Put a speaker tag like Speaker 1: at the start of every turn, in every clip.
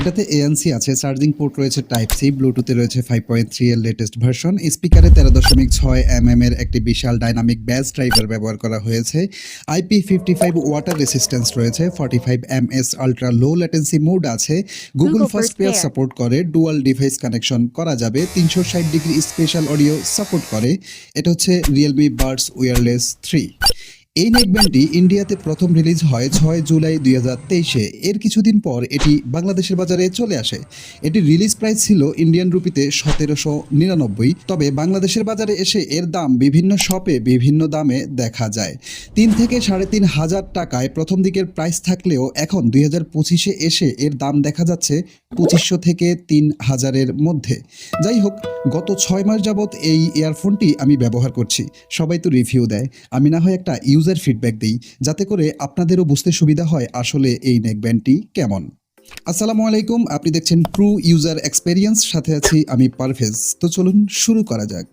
Speaker 1: এটাতে এএনসি আছে charging port রয়েছে টাইপ সি ব্লুটুথে রয়েছে ফাইভ পয়েন্ট থ্রি এর লেটেস্ট ভার্সন স্পিকারে তেরো দশমিক ছয় এম এম এর একটি বিশাল ডাইনামিক ব্যাস ড্রাইভার ব্যবহার করা হয়েছে। IP fifty five water resistance রয়েছে forty five M S ultra low latency mode আছে। গুগল ফার্স্ট পেয়ার সাপোর্ট করে ডুয়াল ডিভাইস কানেকশন করা যাবে তিনশো ষাট ডিগ্রি স্পেশাল অডিও সাপোর্ট করে। এটা হচ্ছে রিয়েলমি বার্ডস ওয়্যারলেস থ্রি এই নেকব্যান্ডটি ইন্ডিয়াতে প্রথম রিলিজ হয় ছয় জুলাই দুই হাজার তেইশে। এর কিছুদিন পর এটি বাংলাদেশের বাজারে চলে আসে। এটি রিলিজ প্রাইস ছিল ইন্ডিয়ান রুপিতে সতেরোশো নিরানব্বই। তবে বাংলাদেশের বাজারে এসে এর দাম বিভিন্ন শপে বিভিন্ন দামে দেখা যায়। তিন থেকে সাড়ে তিন হাজার টাকায় প্রথম দিকের প্রাইস থাকলেও এখন দুই হাজার পঁচিশে এসে এর দাম দেখা যাচ্ছে পঁচিশশো থেকে তিন হাজারের মধ্যে। যাই হোক, গত ছয় মাস যাবৎ এই ইয়ারফোনটি আমি ব্যবহার করছি। সবাই তো রিভিউ দেয়। আমি না হয় একটা ইউজার ফিডব্যাক দিই, যাতে করে আপনাদেরও বুঝতে সুবিধা হয় আসলে এই নেকব্যান্ডটি কেমন। আসসালামু আলাইকুম, আপনি দেখছেন ট্রু ইউজার এক্সপেরিয়েন্স সাথে আছি আমি পারভেজ। তো চলুন শুরু করা যাক।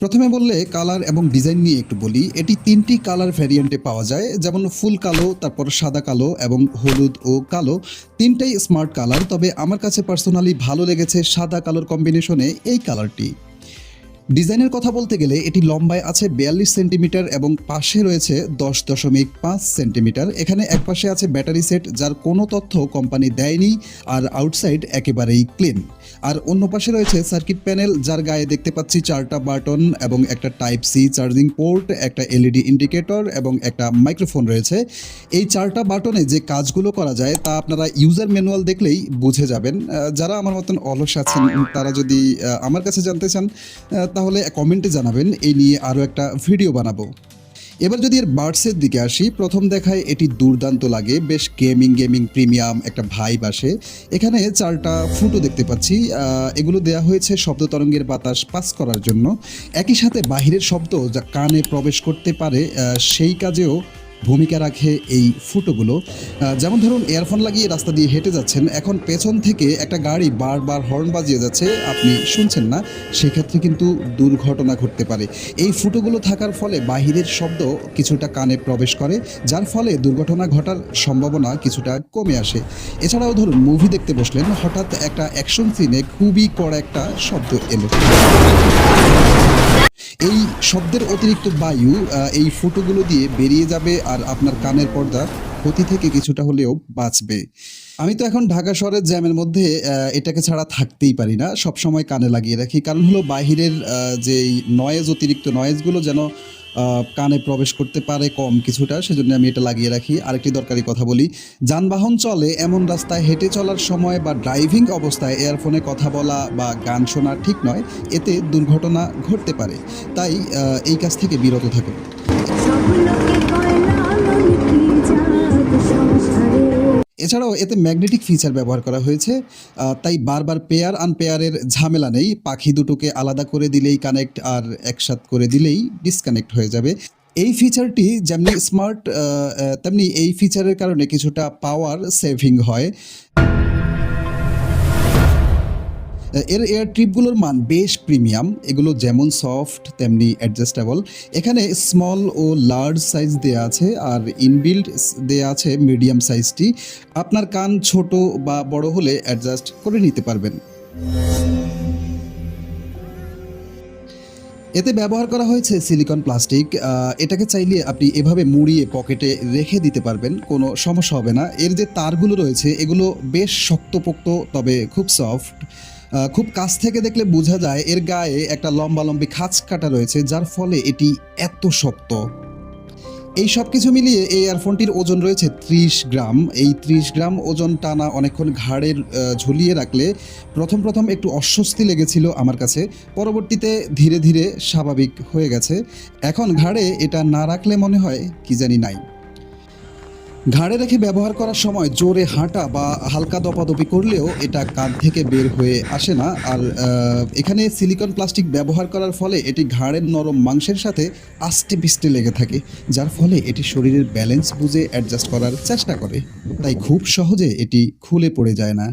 Speaker 1: প্রথমে বললে কালার এবং ডিজাইন নিয়ে একটু বলি, এটি তিনটি কালার ভ্যারিয়েন্টে পাওয়া যায়, যেমন ফুল কালো, তারপর সাদা কালো এবং হলুদ ও কালো। তিনটাই স্মার্ট কালার তবে আমার কাছে পার্সোনালি ভালো লেগেছে সাদা কালোর কম্বিনেশনে এই কালারটি ডিজাইনের কথা বলতে গেলে এটি লম্বায় আছে বিয়াল্লিশ সেন্টিমিটার এবং পাশে রয়েছে দশ দশমিক পাঁচ সেন্টিমিটার। এখানে এক পাশে আছে ব্যাটারি সেট যার কোনো তথ্য কোম্পানি দেয়নি আর আউটসাইড একেবারেই ক্লিন। আর অন্য পাশে রয়েছে সার্কিট প্যানেল যার গায়ে দেখতে পাচ্ছি চারটা বাটন এবং একটা টাইপ সি চার্জিং পোর্ট, একটা এলইডি ইন্ডিকেটর এবং একটা মাইক্রোফোন রয়েছে। এই চারটা বাটনে যে কাজগুলো করা যায় তা আপনারা ইউজার ম্যানুয়াল দেখলেই বুঝে যাবেন। যারা আমার মতন অলস আছেন, তারা যদি আমার কাছে জানতে চান তাহলে কমেন্টে জানাবেন এই নিয়ে আরও একটা ভিডিও বানাবো। এবার যদি এর বার্ডসের দিকে আসি, প্রথম দেখায় এটি দুর্দান্ত লাগে। বেশ গেমিং গেমিং প্রিমিয়াম একটা ভাইব আসে। এখানে চারটা ফুটো দেখতে পাচ্ছি। এগুলো দেয়া হয়েছে শব্দ তরঙ্গের বাতাস পাস করার জন্য। একই সাথে বাহিরের শব্দ যা কানে প্রবেশ করতে পারে সেই কাজেও ভূমিকা রাখে এই ফুটোগুলো। যেমন ধরুন ইয়ারফোন লাগিয়ে রাস্তা দিয়ে হেঁটে যাচ্ছেন, এখন পেছন থেকে একটা গাড়ি বারবার হর্ন বাজিয়ে যাচ্ছে, আপনি শুনছেন না, সেক্ষেত্রে কিন্তু দুর্ঘটনা ঘটতে পারে। এই ফুটোগুলো থাকার ফলে বাহিরের শব্দ কিছুটা কানে প্রবেশ করে, যার ফলে দুর্ঘটনা ঘটার সম্ভাবনা কিছুটা কমে আসে। এছাড়াও ধরুন মুভি দেখতে বসলেন, হঠাৎ একটা অ্যাকশন সিনে খুবই কড়া একটা শব্দ এলো। এই শব্দের অতিরিক্ত বায়ু এই ফুটোগুলো দিয়ে বেরিয়ে যাবে আর আপনার কানের পর্দা ক্ষতি থেকে কিছুটা হলেও বাঁচবে। আমি তো এখন ঢাকা শহরের জ্যামের মধ্যে এটাকে ছাড়া থাকতেই পারি না। সব সময় কানে লাগিয়ে রাখি। কারণ হলো বাহিরের যে নয়েজ অতিরিক্ত নয়েজগুলো যেন কানে প্রবেশ করতে পারে কম কিছুটা, সেজন্য আমি এটা লাগিয়ে রাখি। আরেকটি দরকারি কথা বলি, যানবাহন চলে এমন রাস্তায় হেঁটে চলার সময় বা ড্রাইভিং অবস্থায় এয়ারফোনে কথা বলা বা গান শোনা ঠিক নয়, এতে দুর্ঘটনা ঘটতে পারে। তাই এই কাজ থেকে বিরত থাকুন। এছাড়াও এতে ম্যাগনেটিক ফিচার ব্যবহার করা হয়েছে তাই বারবার পেয়ার আনপেয়ারের ঝামেলা নেই, পাখি দুটোকে আলাদা করে দিলেই কানেক্ট আর একসাথ করে দিলেই ডিসকানেক্ট হয়ে যাবে। এই ফিচারটি যেমনি স্মার্ট তেমনি এই ফিচারের কারণে কিছুটা পাওয়ার সেভিং হয়। এর এয়ার ট্রিপগুলোর মান বেশ প্রিমিয়াম। এগুলো যেমন সফট, তেমনি অ্যাডজাস্টেবল এখানে স্মল ও লার্জ সাইজ দেয়া আছে, আর ইনবিল্ড দেয়া আছে মিডিয়াম সাইজটি আপনার কান ছোট বা বড় হলে অ্যাডজাস্ট করে নিতে পারবেন। এতে ব্যবহার করা হয়েছে সিলিকন প্লাস্টিক এটাকে চাইলে আপনি এভাবে মুড়িয়ে পকেটে রেখে দিতে পারবেন, কোনো সমস্যা হবে না। এর যে তারগুলো রয়েছে, এগুলো বেশ শক্তপোক্ত, তবে খুব সফট খুব কাছ থেকে দেখলে বোঝা যায় এর গায়ে একটা লম্বা লম্বি খাঁচ কাটা রয়েছে, যার ফলে এটি এত শক্ত। এই সব কিছু মিলিয়ে এই ইয়ারফোনটির ওজন রয়েছে ত্রিশ গ্রাম। এই ত্রিশ গ্রাম ওজন টানা অনেকক্ষণ ঘাড়ের ঝুলিয়ে রাখলে প্রথম প্রথম একটু অস্বস্তি লেগেছিল আমার কাছে। পরবর্তীতে ধীরে ধীরে স্বাভাবিক হয়ে গেছে। এখন ঘাড়ে এটা না রাখলে মনে হয় কি জানি নাই। ঘাড়ে রেখে ব্যবহার করার সময় জোরে হাঁটা বা হালকা দপাদপি করলেও এটা কাঁধ থেকে বের হয়ে আসে না। আর এখানে সিলিকন প্লাস্টিক ব্যবহার করার ফলে এটি ঘাড়ের নরম মাংসের সাথে আস্তে পিস্টে লেগে থাকে, যার ফলে এটি শরীরের ব্যালেন্স বুঝে অ্যাডজাস্ট করার চেষ্টা করে। তাই খুব সহজে এটি খুলে পড়ে যায় না।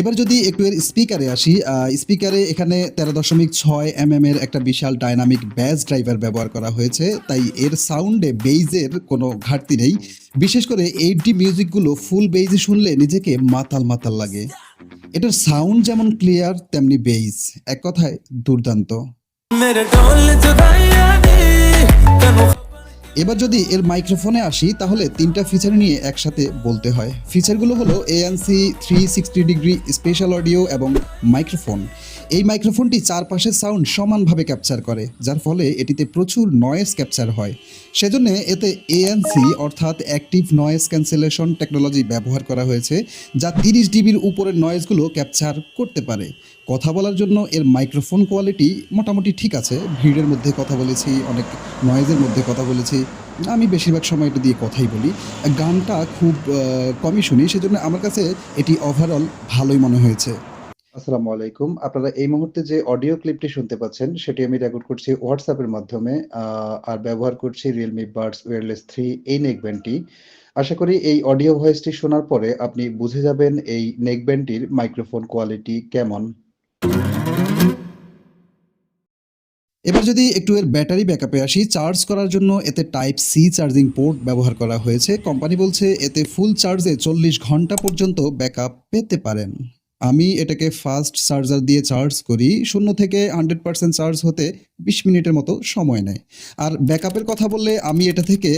Speaker 1: এবার যদি একটু এর স্পিকারে আসি স্পিকারে এখানে তেরো দশমিক ছয় এম এম এর একটা বিশাল ডাইনামিক ব্যাস ড্রাইভার ব্যবহার করা হয়েছে। তাই এর সাউন্ডে বেইজের কোনো ঘাটতি নেই। বিশেষ করে এইট ডি মিউজিকগুলো ফুল বেইজে শুনলে নিজেকে মাতাল মাতাল লাগে। এটার সাউন্ড যেমন ক্লিয়ার তেমনি বেইজ এক কথায় দুর্দান্ত। এবার যদি এর মাইক্রোফোনে আসি, তাহলে তিনটা ফিচার নিয়ে একসাথে বলতে হয়। ফিচারগুলো হলো ANC three sixty degree spatial audio এবং মাইক্রোফোন এই মাইক্রোফোনটি চারপাশের সাউন্ড সমানভাবে ক্যাপচার করে, যার ফলে এটিতে প্রচুর নয়েজ ক্যাপচার হয়। সেজন্য এতে এএনসি অর্থাৎ অ্যাক্টিভ নয়েজ ক্যান্সেলেশন টেকনোলজি ব্যবহার করা হয়েছে, যা তিরিশ ডিবির উপরের নয়েজগুলো ক্যাপচার করতে পারে। কথা বলার জন্য এর মাইক্রোফোন কোয়ালিটি মোটামুটি ঠিক আছে, ভিড়ের মধ্যে কথা বলেছি, অনেক নয়েজের মধ্যে কথা বলেছি আমি বেশিরভাগ সময় এটা দিয়ে কথাই বলি। গানটা খুব কমই শুনি, সেজন্য আমার কাছে এটি ওভারঅল ভালোই মনে হয়েছে। আসসালামু আলাইকুম। আপনারা এই মুহূর্তে যে অডিও ক্লিপটি শুনতে পাচ্ছেন, সেটি আমি রেকর্ড করছি হোয়াটসঅ্যাপের মাধ্যমে আর ব্যবহার করছি রিয়েলমি বার্ডস ওয়্যারলেস থ্রি এই নেকব্যান্ডটি আশা করি এই অডিও ভয়েসটি শোনার পরে আপনি বুঝে যাবেন এই নেকব্যান্ডটির মাইক্রোফোন কোয়ালিটি কেমন। এবার যদি একটু এর ব্যাটারি ব্যাকআপে আসি চার্জ করার জন্য এতে টাইপ সি চার্জিং পোর্ট ব্যবহার করা হয়েছে। কোম্পানি বলছে এতে ফুল চার্জে চল্লিশ ঘণ্টা পর্যন্ত ব্যাকআপ পেতে পারেন। আমি এটাকে ফাস্ট চার্জার দিয়ে চার্জ করি, শূন্য থেকে হান্ড্রেড পার্সেন্ট চার্জ হতে বিশ মিনিটের মতো সময় নেয়। আর ব্যাকআপের কথা বললে আমি এটা থেকে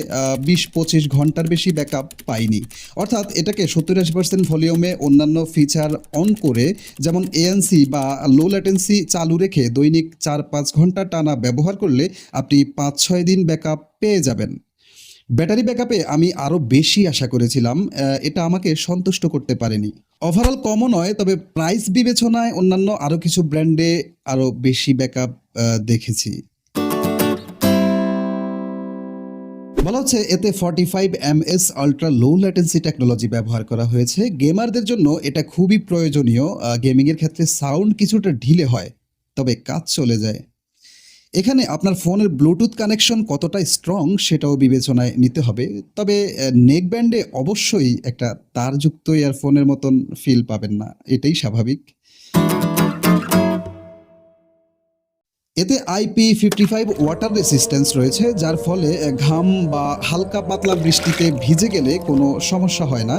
Speaker 1: বিশ পঁচিশ ঘণ্টার বেশি ব্যাকআপ পাইনি। অর্থাৎ এটাকে সত্তর আশি পার্সেন্ট ভলিউমে অন্যান্য ফিচার অন করে, যেমন এএনসি বা লো ল্যাটেন্সি চালু রেখে দৈনিক চার পাঁচ ঘণ্টা টানা ব্যবহার করলে আপনি পাঁচ ছয় দিন ব্যাকআপ পেয়ে যাবেন। ব্যাটারি ব্যাকআপে আমি আরও বেশি আশা করেছিলাম এটা আমাকে সন্তুষ্ট করতে পারেনি। ওভারঅল কমও নয়, তবে প্রাইস বিবেচনায় অন্যান্য আরও কিছু ব্র্যান্ডে আরও বেশি ব্যাকআপ দেখেছি। বলা হচ্ছে এতে forty five M S ultra low latency technology ব্যবহার করা হয়েছে। গেমারদের জন্য এটা খুবই প্রয়োজনীয়। গেমিংয়ের ক্ষেত্রে সাউন্ড কিছুটা ঢিলে হয়, তবে কাজ চলে যায়। এখানে আপনার ফোনের ব্লুটুথ কানেকশন কতটা স্ট্রং সেটাও বিবেচনায় নিতে হবে। তবে নেকব্যান্ডে অবশ্যই একটা তারযুক্ত ইয়ারফোনের মতন ফিল পাবেন না, এটাই স্বাভাবিক। এতে IP fifty five water resistance রয়েছে, যার ফলে ঘাম বা হালকা পাতলা বৃষ্টিতে ভিজে গেলে কোনো সমস্যা হয় না।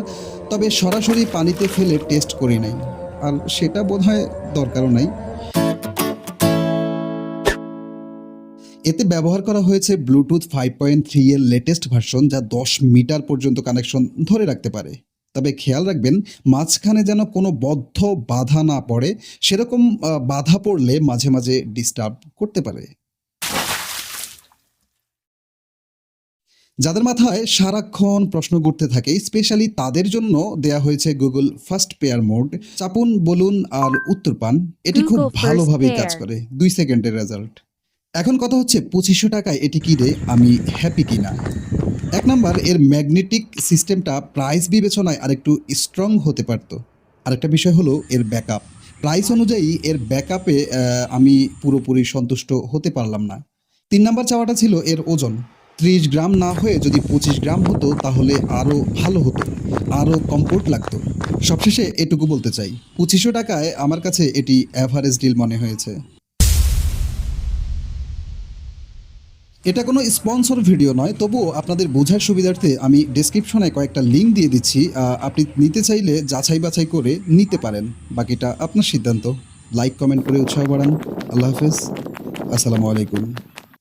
Speaker 1: তবে সরাসরি পানিতে ফেলে টেস্ট করি নাই। আর সেটা বোধহয় দরকারও নাই। এতে ব্যবহার করা হয়েছে ব্লুটুথ ফাইভ পয়েন্ট থ্রি এর লেটেস্ট ভার্সন যা দশ মিটার পর্যন্ত কানেকশন ধরে রাখতে পারে। তবে খেয়াল রাখবেন মাঝখানে যেন কোনো বদ্ধ বাধা না পড়ে সেরকম বাধা পড়লে মাঝে মাঝে ডিস্টার্ব করতে পারে। যাদের মাথায় সারাক্ষণ প্রশ্ন ঘুরতে থাকে স্পেশালি তাদের জন্য দেয়া হয়েছে গুগল ফার্স্ট পেয়ার মোড চাপুন বলুন আর উত্তর পান এটি খুব ভালোভাবেই কাজ করে। দুই সেকেন্ডের রেজাল্ট এখন কথা হচ্ছে পঁচিশশো টাকায় এটি কিনে আমি হ্যাপি কিনা? এক নাম্বার, এর ম্যাগনেটিক সিস্টেমটা প্রাইস বিবেচনায় আরেকটু স্ট্রং হতে পারত। আরেকটা বিষয় হলো এর ব্যাকআপ প্রাইস অনুযায়ী এর ব্যাকআপে আমি পুরোপুরি সন্তুষ্ট হতে পারলাম না। তিন নাম্বার চাওয়াটা ছিল এর ওজন। ত্রিশ গ্রাম না হয়ে যদি পঁচিশ গ্রাম হতো, তাহলে আরও ভালো হতো আরও কমফোর্ট লাগতো। সবশেষে এটুকু বলতে চাই, পঁচিশশো টাকায় আমার কাছে এটি অ্যাভারেজ ডিল মনে হয়েছে। এটা কোনো স্পন্সর ভিডিও নয়, তবুও আপনাদের বোঝার সুবিধার্থে আমি ডিসক্রিপশনে কয়েকটা লিঙ্ক দিয়ে দিচ্ছি। আপনি নিতে চাইলে যাচাই বাছাই করে নিতে পারেন। বাকিটা আপনার সিদ্ধান্ত। লাইক কমেন্ট করে উৎসাহ বাড়ান। আল্লাহ হাফেজ। আসসালামু আলাইকুম।